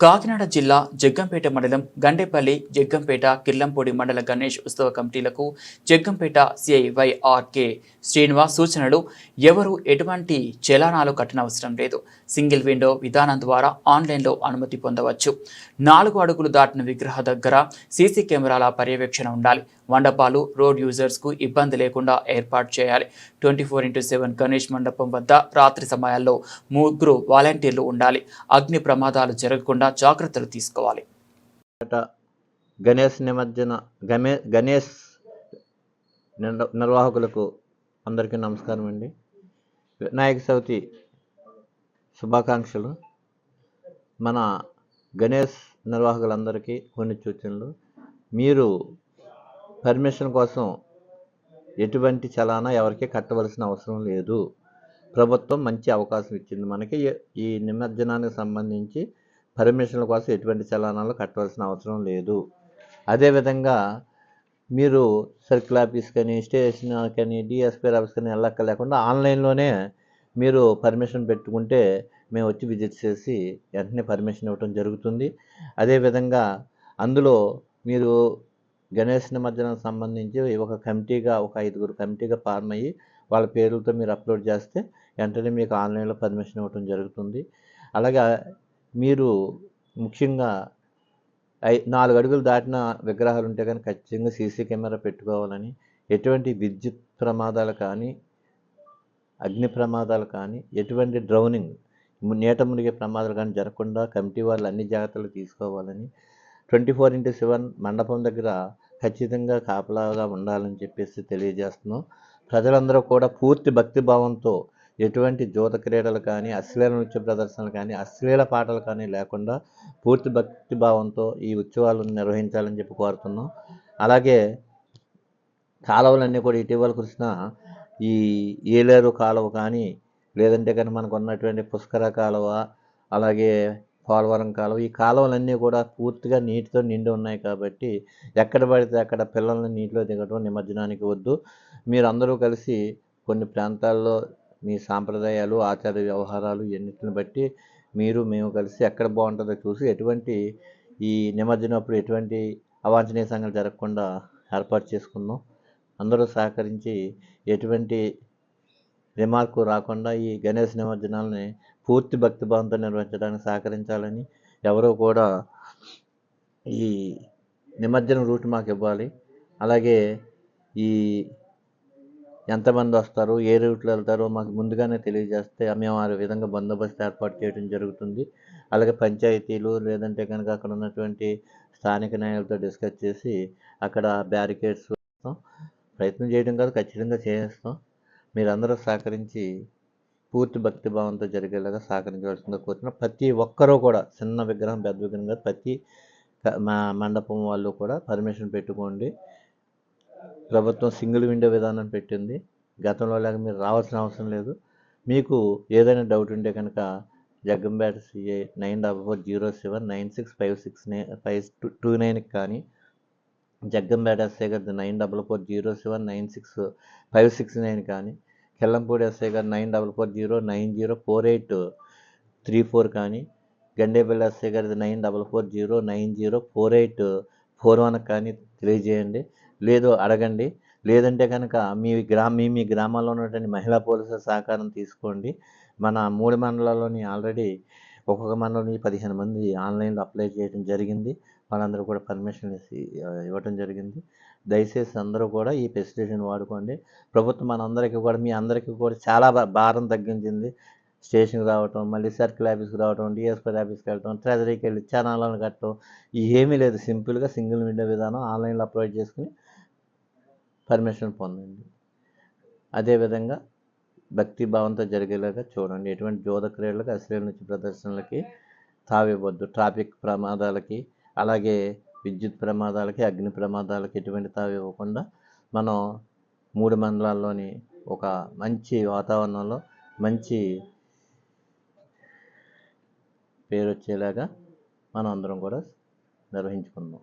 కాకినాడ జిల్లా జగ్గంపేట మండలం గండేపల్లి జగ్గంపేట కిర్లంపూడి మండల గణేష్ ఉత్సవ కమిటీలకు జగ్గంపేట సిఐవైఆర్కే శ్రీనివాస్ సూచనలు ఎవరు ఎటువంటి చలానాలు కట్టనవసరం లేదు. సింగిల్ విండో విధానం ద్వారా ఆన్లైన్లో అనుమతి పొందవచ్చు. నాలుగు అడుగులు దాటిన విగ్రహ దగ్గర సీసీ కెమెరాల పర్యవేక్షణ ఉండాలి. మండపాలు రోడ్ యూజర్స్కు ఇబ్బంది లేకుండా ఏర్పాటు చేయాలి. Twenty four into seven Ganesh మండపం వద్ద రాత్రి సమయాల్లో ముగ్గురు వాలంటీర్లు ఉండాలి. అగ్ని ప్రమాదాలు జరగకుండా జాగ్రత్తలు తీసుకోవాలి. ఏటా గణేష్ నిమజ్జన గమే గణేష్ నిర్వాహకులకు అందరికీ నమస్కారం అండి. వినాయక చవితి శుభాకాంక్షలు. మన గణేష్ నిర్వాహకులందరికీ కొన్ని సూచనలు మీరు పర్మిషన్ కోసం ఎటువంటి చలానా ఎవరికి కట్టవలసిన అవసరం లేదు. ప్రభుత్వం మంచి అవకాశం ఇచ్చింది మనకి. ఈ నిమజ్జనానికి సంబంధించి పర్మిషన్ల కోసం ఎటువంటి చలానాలు కట్టవలసిన అవసరం లేదు. అదేవిధంగా మీరు సర్కిల్ ఆఫీస్ కానీ స్టేషన్ కానీ డిఎస్పీ ఆఫీస్ కానీ వెళ్ళక్క లేకుండా ఆన్లైన్లోనే మీరు పర్మిషన్ పెట్టుకుంటే మేము వచ్చి విజిట్ చేసి వెంటనే పర్మిషన్ ఇవ్వటం జరుగుతుంది. అదేవిధంగా అందులో మీరు గణేష్ నిమజ్జనం సంబంధించి ఒక కమిటీగా ఒక ఐదుగురు కమిటీగా ఫార్మ్ అయ్యి వాళ్ళ పేర్లతో మీరు అప్లోడ్ చేస్తే వెంటనే మీకు ఆన్లైన్లో పర్మిషన్ ఇవ్వటం జరుగుతుంది. అలాగే మీరు ముఖ్యంగా ఐ నాలుగు అడుగులు దాటిన విగ్రహాలు ఉంటే కానీ ఖచ్చితంగా సీసీ కెమెరా పెట్టుకోవాలని ఎటువంటి విద్యుత్ ప్రమాదాలు కానీ అగ్ని ప్రమాదాలు కానీ ఎటువంటి డ్రౌనింగ్ నీట మునిగే ప్రమాదాలు కానీ జరగకుండా కమిటీ వాళ్ళు అన్ని జాగ్రత్తలు తీసుకోవాలని ట్వంటీ ఫోర్ ఇంటూ సెవెన్ మండపం దగ్గర ఖచ్చితంగా కాపలాగా ఉండాలని చెప్పేసి తెలియజేస్తున్నాం. ప్రజలందరూ కూడా పూర్తి భక్తి భావంతో ఎటువంటి జూత క్రీడలు కానీ అశ్లీల నృత్య ప్రదర్శనలు కానీ అశ్లీల పాటలు కానీ లేకుండా పూర్తి భక్తి భావంతో ఈ ఉత్సవాలను నిర్వహించాలని చెప్పి కోరుతున్నాం. అలాగే కాలువలన్నీ కూడా ఇటీవల కురిసిన ఈ ఏలేరు కాలువ కానీ లేదంటే కానీ మనకు ఉన్నటువంటి పుష్కర కాలువ అలాగే పోలవరం కాలువ ఈ కాలువలన్నీ కూడా పూర్తిగా నీటితో నిండి ఉన్నాయి కాబట్టి ఎక్కడ పడితే అక్కడ పిల్లల్ని నీటిలో దిగడం నిమజ్జనానికి వద్దు. మీరు అందరూ కలిసి కొన్ని ప్రాంతాల్లో మీ సాంప్రదాయాలు ఆచార వ్యవహారాలు ఎన్నిటిని బట్టి మీరు మేము కలిసి ఎక్కడ బాగుంటుందో చూసి ఎటువంటి ఈ నిమజ్జనప్పుడు ఎటువంటి అవాంఛనీయ సంఘటన జరగకుండా ఏర్పాటు చేసుకుందాం. అందరూ సహకరించి ఎటువంటి రిమార్కు రాకుండా ఈ గణేష్ నిమజ్జనాలని పూర్తి భక్తిభావంతో నిర్వహించడానికి సహకరించాలని ఎవరో కూడా ఈ నిమజ్జనం రూట్ మాకు ఇవ్వాలి. అలాగే ఈ ఎంతమంది వస్తారు ఏ రూట్లో వెళ్తారో మాకు ముందుగానే తెలియజేస్తే మేము ఆ విధంగా బందోబస్తు ఏర్పాటు చేయడం జరుగుతుంది. అలాగే పంచాయతీలు లేదంటే కనుక అక్కడ ఉన్నటువంటి స్థానిక నాయకులతో డిస్కస్ చేసి అక్కడ బ్యారికేడ్స్ ప్రయత్నం చేయడం కాదు ఖచ్చితంగా చేస్తాం. మీరందరూ సహకరించి పూర్తి భక్తి భావంతో జరిగేలాగా సహకరించవలసిందిగా కోరుతున్నా. ప్రతి ఒక్కరూ కూడా చిన్న విగ్రహం పెద్ద విగ్రహం కాదు ప్రతి మా మండపం వాళ్ళు కూడా పర్మిషన్ పెట్టుకోండి. ప్రభుత్వం సింగిల్ విండో విధానం పెట్టింది. గతంలో లాగా మీరు రావాల్సిన అవసరం లేదు. మీకు ఏదైనా డౌట్ ఉంటే కనుక Jaggampeta CI nine double four zero seven nine six five six nine five two two నైన్కి కానీ జగ్గంపేట ఎస్ఐ గారిది nine double four zero seven nine six five six nine కానీ కెల్లంపూడి ఎస్ఐ గారు nine double four zero nine zero four eight three four కానీ Gandepalli SI గారిది nine double four zero nine zero four eight four one కానీ తెలియజేయండి. లేదు అడగండి. లేదంటే కనుక మీ గ్రామ మీ మీ గ్రామాల్లో ఉన్నటువంటి మహిళా పోలీసుల సహకారం తీసుకోండి. మన మూడు మండలాల్లోని ఆల్రెడీ ఒక్కొక్క మండలం పదిహేను మంది ఆన్లైన్లో అప్లై చేయడం జరిగింది. వాళ్ళందరూ కూడా పర్మిషన్ ఇచ్చి ఇవ్వటం జరిగింది. దయచేసి అందరూ కూడా ఈ ఫెసిలిటీని వాడుకోండి. ప్రభుత్వం మనందరికీ కూడా మీ అందరికీ కూడా చాలా భా- భారం తగ్గించింది. స్టేషన్కి రావటం మళ్ళీ సర్కిల్ ఆఫీస్కి రావటం డిఎస్పీ ఆఫీస్కి వెళ్ళటం ట్రెజరీకి వెళ్ళి ఛానళ్ళను కట్టడం ఏమీ లేదు. సింపుల్గా సింగిల్ విండో విధానం ఆన్లైన్లో అప్లోడ్ చేసుకుని పర్మిషన్ పొందండి. అదేవిధంగా భక్తి భావంతో జరిగేలాగా చూడండి. ఎటువంటి జోద క్రీడలకు నుంచి ప్రదర్శనలకి తావివ్వద్దు. ట్రాఫిక్ ప్రమాదాలకి అలాగే విద్యుత్ ప్రమాదాలకి అగ్ని ప్రమాదాలకి ఎటువంటి తావివ్వకుండా మనం మూడు మండలాల్లోని ఒక మంచి వాతావరణంలో మంచి పేరు వచ్చేలాగా మనం అందరం కూడా నిర్వహించుకుందాం.